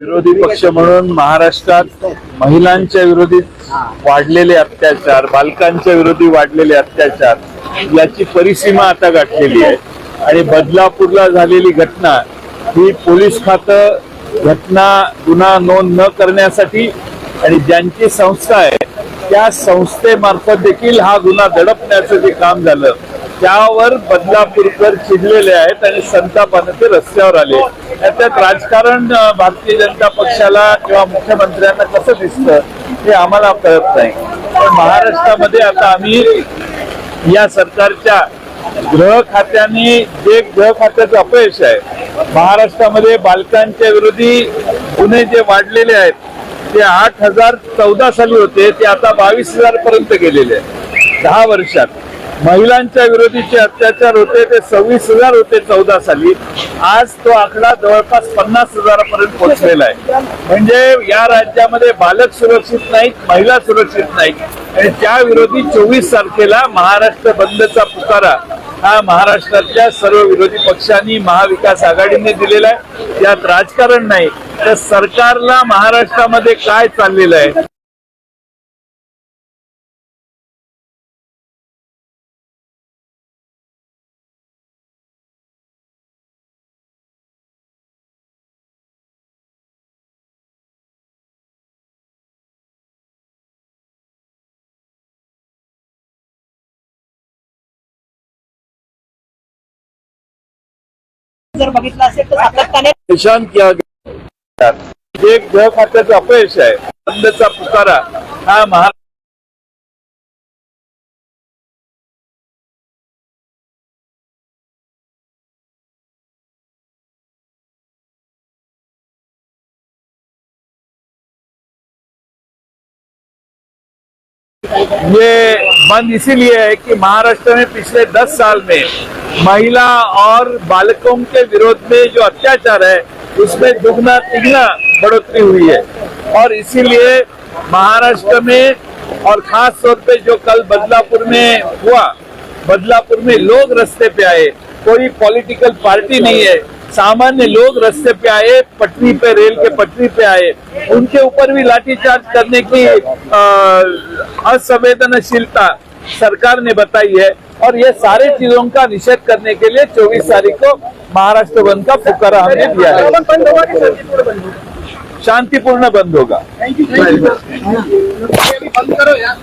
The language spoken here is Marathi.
विरोधी पक्ष म्हणून महाराष्ट्रात महिलांच्या विरोधी वाढलेले अत्याचार बालकांच्या विरोधी वाढलेले अत्याचार याची परिसीमा आता गाठलेली आहे. आणि बदलापूरला झालेली घटना ही पोलीस खातं घटना गुन्हा नोंद न करण्यासाठी आणि ज्यांची संस्था आहे त्या संस्थेमार्फत देखील हा गुन्हा दडपण्याचं जे काम झालं त्यावर बदलापूरकर चिडलेले आहेत आणि संतापानं ते रस्त्यावर आले त्यात राजकारण भारतीय जनता पक्षाला किंवा मुख्यमंत्र्यांना कसं दिसतं हे आम्हाला कळत नाही. पण महाराष्ट्रामध्ये आता आम्ही या सरकारच्या गृह खात्याने जे गृह खात्याचं अपयश आहे महाराष्ट्रामध्ये बालकांच्या विरोधी गुन्हे जे वाढलेले आहेत ते आठ हजार चौदा साली होते ते आता बावीस हजार पर्यंत गेलेले आहेत. दहा वर्षात. महिलांच्या विरोधीचे अत्याचार होते ते सव्वीस हजार होते चौदा साली. आज तो आकडा जवळपास पन्नास हजारापर्यंत पोहोचलेला आहे. म्हणजे या राज्यामध्ये बालक सुरक्षित नाहीत महिला सुरक्षित नाहीत. आणि त्या विरोधी चोवीस तारखेला महाराष्ट्र बंदचा पुकारा हा महाराष्ट्रातल्या सर्व विरोधी पक्षांनी महाविकास आघाडीने दिलेला आहे. यात राजकारण नाही तर सरकारला महाराष्ट्रामध्ये काय चाललेलं आहे? जर बघितलं असेल तर सातत्याने निशान किया गया जे गृह खात्याचं अपयश आहे. बंदचा पुकारा हा महा ये बंद इसीलिए है कि महाराष्ट्र में पिछले 10 साल में महिला और बालकों के विरोध में जो अत्याचार है, उसमें दुगना तिगना बढ़ोतरी हुई है। और इसीलिए महाराष्ट्र में और खास तौर पे जो कल बदलापुर में हुआ, बदलापुर में लोग रस्ते पे आए, कोई पॉलिटिकल पार्टी नहीं है। सामान्य लोग रस्ते पे आए पटरी पे रेल के पटरी पे आए। उनके ऊपर भी लाठीचार्ज करने की असंवेदनशीलता सरकार ने बताई है। और ये सारे चीज़ों का निषेध करने के लिए 24 तारीख को महाराष्ट्र बंद का फुकारा हमने दिया है शांतिपूर्ण बंद होगा? बंद करो यार।